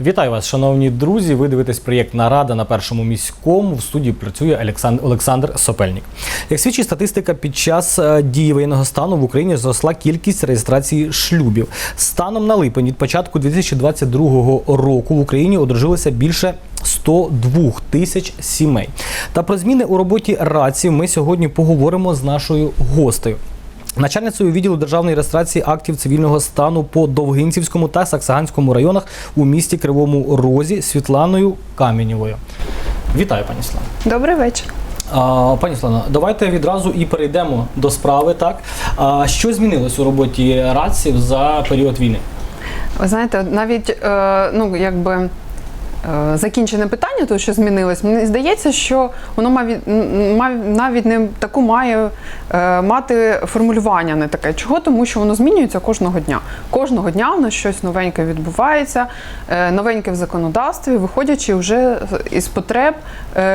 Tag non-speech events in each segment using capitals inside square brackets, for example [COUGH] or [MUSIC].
Вітаю вас, шановні друзі. Ви дивитесь проєкт Нарада на першому міському. В студії працює Олександр Сопельник. Як свідчить статистика, під час е, дії воєнного стану в Україні зросла кількість реєстрації шлюбів. Станом на липень від початку 2022 року в Україні одружилося більше 102 тисяч сімей. Та про зміни у роботі рації ми сьогодні поговоримо з нашою гостею. Начальницею відділу державної реєстрації актів цивільного стану по Довгинцівському та Саксаганському районах у місті Кривому Розі Світланою Камінєвою. Вітаю, пані Світлано. Добрий вечір. А, Пані Світлано, давайте відразу і перейдемо до справи. Так а, що змінилось у роботі раців за період війни? Ви знаєте, навіть е, ну якби. Е, Закінчене питання, то що змінилось, мені здається, що воно навіть не таку має е, мати формулювання, не таке. Чого? Тому що воно змінюється кожного дня. Кожного дня у нас щось новеньке відбувається, е, новеньке в законодавстві, виходячи вже із потреб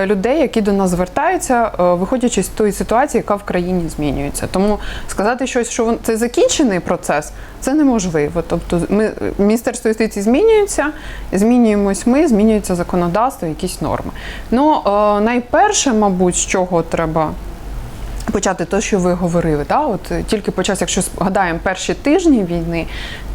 людей, які до нас звертаються, виходячи з тої ситуації, яка в країні змінюється. Тому сказати щось, що це закінчений процес, це неможливо. Тобто, ми міністерство юстиції змінюється, змінюємось ми, змінюється законодавство, якісь норми. Ну е, найперше, мабуть, з чого треба. Почати те, що ви говорили, да? от е, тільки почався, якщо згадаємо перші тижні війни,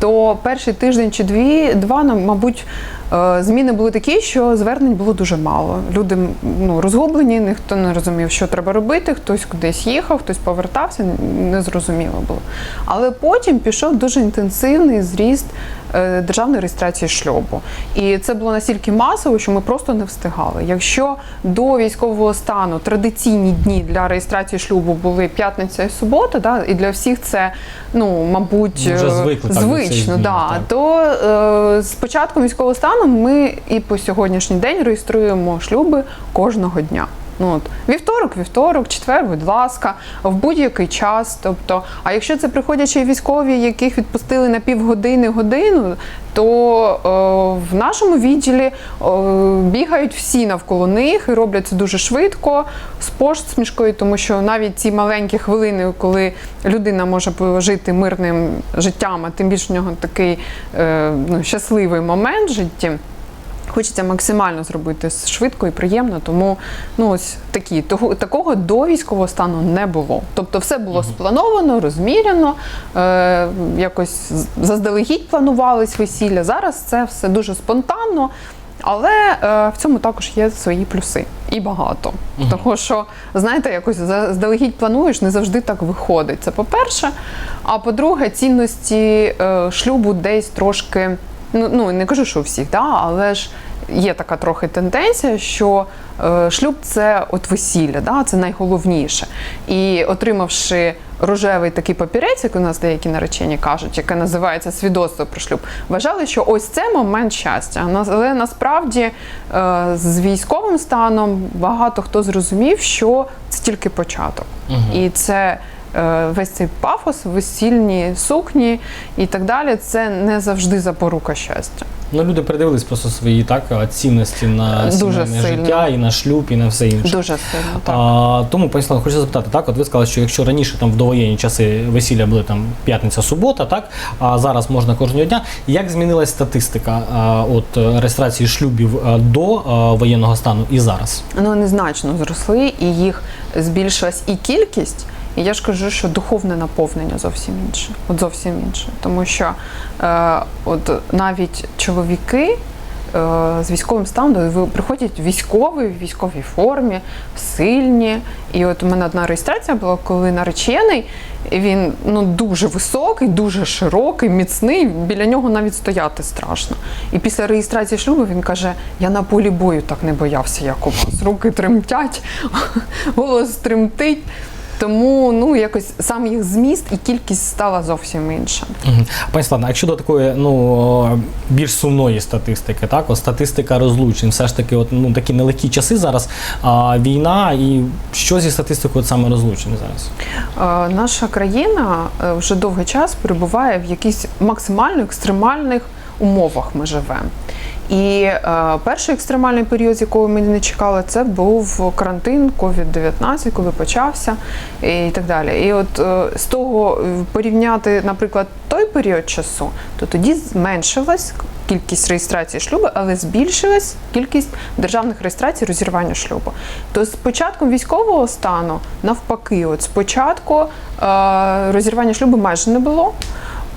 то перший тиждень чи дві, два, ну, мабуть, е, зміни були такі, що звернень було дуже мало. Люди ну, розгублені, ніхто не розумів, що треба робити, хтось кудись їхав, хтось повертався, незрозуміло було. Але потім пішов дуже інтенсивний зріст державної реєстрації шлюбу. І це було настільки масово, що ми просто не встигали. Якщо до військового стану традиційні дні для реєстрації шлюбу були п'ятниця і субота, да, і для всіх це, ну, мабуть, Вже е, звикли так звично, днів, да, так. то е, з початком військового стану ми і по сьогоднішній день реєструємо шлюби кожного дня. Ну, от, вівторок, вівторок, четвер, будь ласка, в будь-який час. Тобто, а якщо це приходячі військові, яких відпустили на півгодини годину, то е, в нашому відділі е, бігають всі навколо них і роблять це дуже швидко, з посмішкою, тому що навіть ці маленькі хвилини, коли людина може жити мирним життям, а тим більше в нього такий е, ну, щасливий момент в житті. Хочеться максимально зробити швидко і приємно, тому ну ось такі того такого до військового стану не було. Тобто, все було сплановано, розміряно, е, якось заздалегідь планувались весілля. Зараз це все дуже спонтанно. Але е, в цьому також є свої плюси і багато. Мгм. Тому що, знаєте, якось заздалегідь плануєш, не завжди так виходить. Це по-перше. А по-друге, цінності е, шлюбу десь трошки ну, ну не кажу, що у всіх, да, але ж є така трохи тенденція, що е, шлюб це от весілля, да, це найголовніше. І отримавши рожевий такий папірець, як у нас деякі наречені кажуть, яке називається свідоцтво про шлюб, вважали, що ось це момент щастя. Але насправді е, з військовим станом багато хто зрозумів, що це тільки початок. І це весь цей пафос, весільні сукні і так далі. Це не завжди запорука щастя. Ну, люди передивились просто свої так е, цінності на Дуже сімейне сильно. життя і на шлюб, і на все інше. Дуже сильно так. А, тому, пані Слава, хочу запитати, так, от ви сказали, що якщо раніше там в довоєнні часи весілля були там п'ятниця, субота, так, а зараз можна кожного дня. Як змінилась статистика а, от е, реєстрації шлюбів е, до е, воєнного стану і зараз? Ну, вони значно зросли, і їх збільшилась і кількість. І я ж кажу, що духовне наповнення зовсім інше. От зовсім інше. Тому що е, от навіть чоловіки е, з військовим станом ви- приходять військові, в військовій формі, сильні. І от у мене одна реєстрація була, коли наречений, він ну дуже високий, дуже широкий, міцний. Біля нього навіть стояти страшно. І після реєстрації шлюбу він каже: Я на полі бою так не боявся, як у вас. Руки тремтять, [LAUGHS] голос тремтить. Тому ну якось сам їх зміст і кількість стала зовсім інша. Мгм. Пані Славна, а якщо до такої ну більш сумної статистики, так от статистика розлучень, все ж таки, от ну такі нелегкі часи зараз. А війна і що зі статистикою от саме розлучень зараз? Е, Наша країна е, вже довгий час перебуває в якихось максимально екстремальних умовах. Ми живемо. І е, перший екстремальний період, якого ми не чекали, це був карантин COVID-19, коли почався і так далі. І от е, з того е, порівняти, наприклад, той період часу, то тоді зменшилась кількість реєстрації шлюбу, але збільшилась кількість державних реєстрацій розірвання шлюбу. То з початком військового стану, навпаки, от спочатку е, розірвання шлюбу майже не було.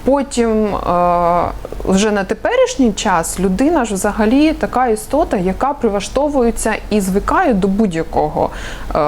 Потім е, вже на теперішній час людина ж взагалі така істота, яка приваштовується і звикає до будь-якого е,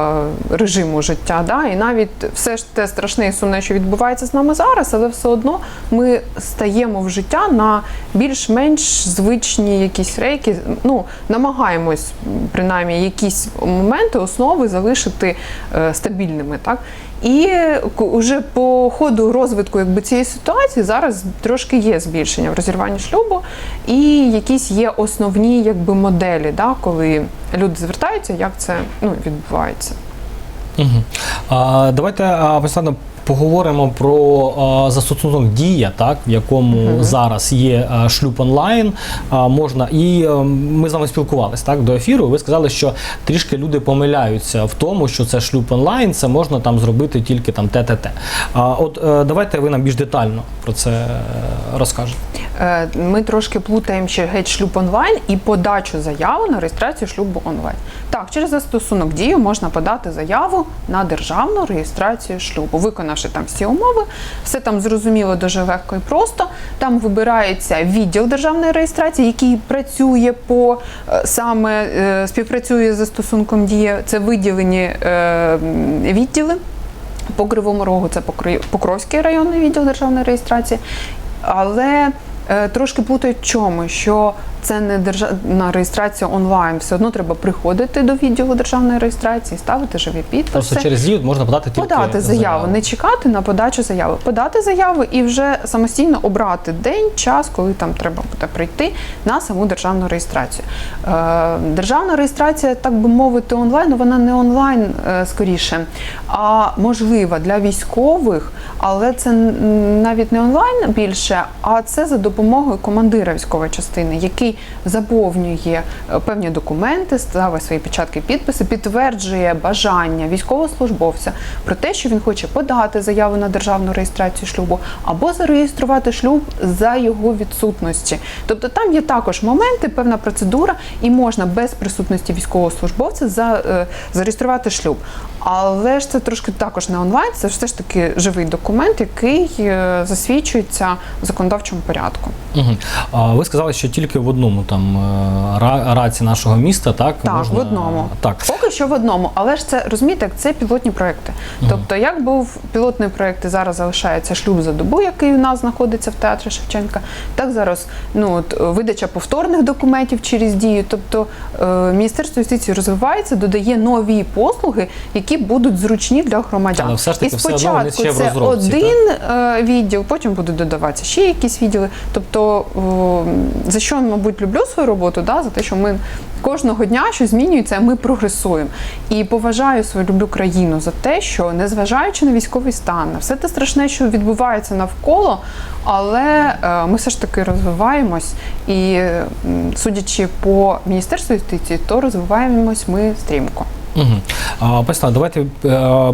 режиму життя. Да? І навіть все ж те страшне і сумне, що відбувається з нами зараз, але все одно ми стаємо в життя на більш-менш звичні якісь рейки. Ну, намагаємось принаймні якісь моменти, основи залишити е, стабільними. Так? І уже по ходу розвитку якби, цієї ситуації зараз трошки є збільшення в розірванні шлюбу, і якісь є основні якби, моделі, да, коли люди звертаються, як це ну, відбувається. Угу. А, давайте, а, Олександр, поговоримо про застосунок Дія, так, в якому зараз є шлюб онлайн. Можна, і ми з вами спілкувалися так, до ефіру. Ви сказали, що трішки люди помиляються в тому, що це шлюб онлайн, це можна там зробити тільки там ТТТ. От е, давайте ви нам більш детально про це е, розкажете. Е, Ми трошки плутаємо ще геть шлюб онлайн і подачу заяви на реєстрацію шлюбу онлайн. Так, через застосунок дію можна подати заяву на державну реєстрацію шлюбу, виконавши там всі умови, все там зрозуміло, дуже легко і просто. Там вибирається відділ державної реєстрації, який працює по е, саме е, співпрацює з застосунком дія. Це виділені відділи. По Кривому Рогу це Покровський районний відділ державної реєстрації. Але трошки плутають в чому, що це не державна реєстрація онлайн. Все одно треба приходити до відділу державної реєстрації, ставити живі підписи. Просто через Дію можна подати тільки Подати заяву, не чекати на подачу заяви. Подати заяву і вже самостійно обрати день, час, коли там треба буде прийти на саму державну реєстрацію. Е, державна реєстрація, так би мовити, онлайн, вона не онлайн е, скоріше, а можлива для військових, але це навіть не онлайн більше, а це за допомогою командира військової частини, який заповнює е, певні документи, ставить свої печатки, підписи, підтверджує бажання військовослужбовця про те, що він хоче подати заяву на державну реєстрацію шлюбу або зареєструвати шлюб за його відсутності. Тобто там є також моменти, певна процедура, і можна без присутності військовослужбовця за, е, зареєструвати шлюб. Але ж це трошки також не онлайн, це все ж таки живий документ, який е, засвідчується в законодавчому порядку. Угу. А ви сказали, що тільки в одному там е, раці нашого міста, так? Так, можна... в одному. Так. Поки що в одному, але ж це розумієте, це пілотні проекти. Тобто, як був пілотний проект і зараз залишається шлюб за добу, який у нас знаходиться в театрі Шевченка, так зараз ну от видача повторних документів через дію. Тобто е, Міністерство юстиції розвивається, додає нові послуги, які будуть зручні для громадян. Але все ж таки і все одно вони спочатку ще в це розробці, один е, відділ, потім будуть додаватися ще якісь відділи. Тобто, за що, мабуть, люблю свою роботу, да, за те, що ми кожного дня щось змінюється, ми прогресуємо. І поважаю свою люблю країну за те, що незважаючи на військовий стан, на все те страшне, що відбувається навколо, але е, ми все ж таки розвиваємось. І судячи по міністерству юстиції, то розвиваємось ми стрімко. Угу. А, давайте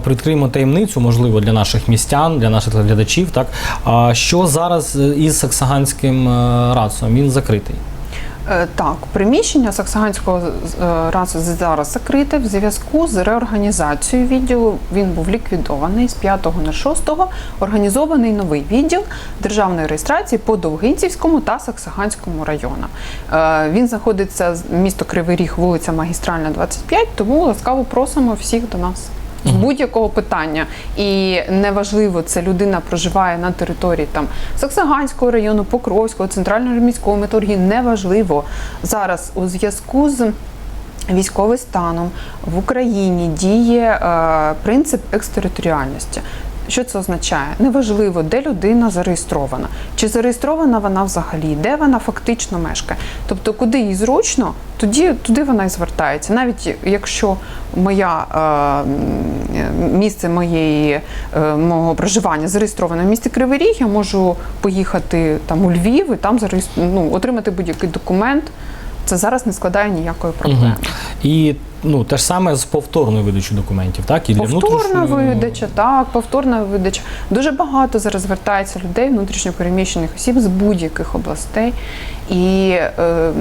прикриємо таємницю, можливо, для наших містян, для наших глядачів. Так? Що зараз із Саксаганським е, рацом? Він закритий. Е, Так, приміщення Саксаганського е, РАЦу зараз закрите в зв'язку з реорганізацією відділу. Він був ліквідований з 5 на 6 організований новий відділ державної реєстрації по Довгинцівському та Саксаганському районам. Е, Він знаходиться місто Кривий Ріг, вулиця Магістральна, 25, тому ласкаво просимо всіх до нас. З будь-якого питання, і неважливо, це людина проживає на території там Саксаганського району, Покровського, центрального міського металургії. Неважливо зараз у зв'язку з військовим станом в Україні діє е, принцип екстериторіальності. Що це означає? Неважливо, де людина зареєстрована, чи зареєстрована вона взагалі, де вона фактично мешкає. Тобто, куди їй зручно, тоді туди вона і звертається. Навіть якщо моя е, місце моєї е, мого проживання зареєстроване в місті Кривий Ріг, я можу поїхати там у Львів і там зареєстру... ну, отримати будь-який документ це зараз не складає ніякої проблеми. І ну, те ж саме з повторною видачею документів, так? І для Повторна видача, так, повторна видача. Дуже багато зараз звертається людей, внутрішньопереміщених осіб з будь-яких областей. І е,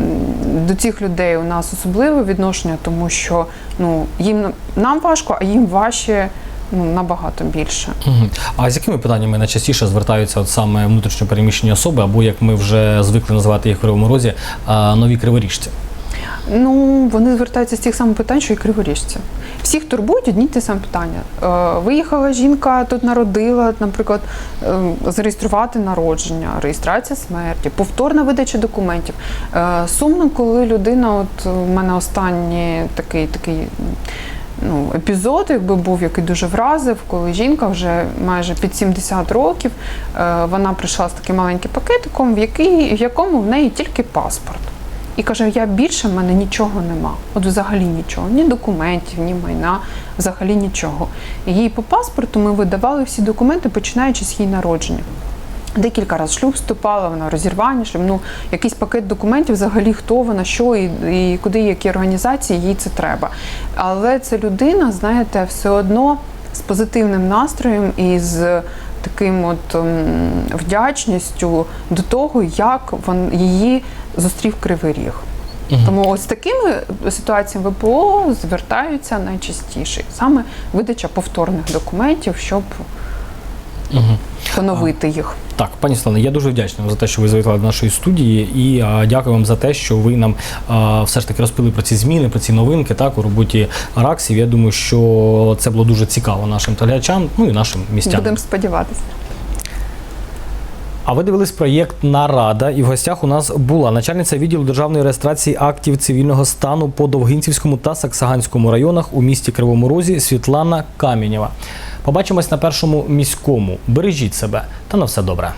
до цих людей у нас особливе відношення, тому що ну, їм нам важко, а їм важче ну, набагато більше. А з якими питаннями найчастіше звертаються от саме внутрішньо переміщені особи, або як ми вже звикли називати їх в Кривому Розі, нові криворіжці? Ну, вони звертаються з тих самих питань, що і криворіжці. Всіх турбують одні ті самі питання. Е, виїхала жінка, тут народила, наприклад, е, зареєструвати народження, реєстрація смерті, повторна видача документів. Е, сумно, коли людина, от у мене останній такий такий. Ну, епізод, якби був, який дуже вразив, коли жінка вже майже під 70 років, е, вона прийшла з таким маленьким пакетиком, в, який, в якому в неї тільки паспорт. І каже: я більше в мене нічого нема. От взагалі нічого, ні документів, ні майна, взагалі нічого. І їй по паспорту ми видавали всі документи, починаючи з її народження. Декілька разів шлюб вступала, вона розірвання, шлюб, ну якийсь пакет документів, взагалі хто вона, що і, і куди, які організації їй це треба. Але це людина, знаєте, все одно з позитивним настроєм і з таким от ем, вдячністю до того, як він її зустрів Кривий Ріг. Тому ось такими ситуаціями ВПО звертаються найчастіше. Саме видача повторних документів, щоб Мгм. поновити їх. Так, пані Слане, я дуже вдячний вам за те, що ви завітали до нашої студії, і а, дякую вам за те, що ви нам а, все ж таки розповіли про ці зміни, про ці новинки так у роботі Раксів. Я думаю, що це було дуже цікаво нашим глядачам, ну і нашим містянам. Будемо сподіватися. А ви дивились проєкт Нарада, і в гостях у нас була начальниця відділу державної реєстрації актів цивільного стану по Довгинцівському та Саксаганському районах у місті Кривому Розі Світлана Камінєва. Побачимось на першому міському. Бережіть себе та на все добре.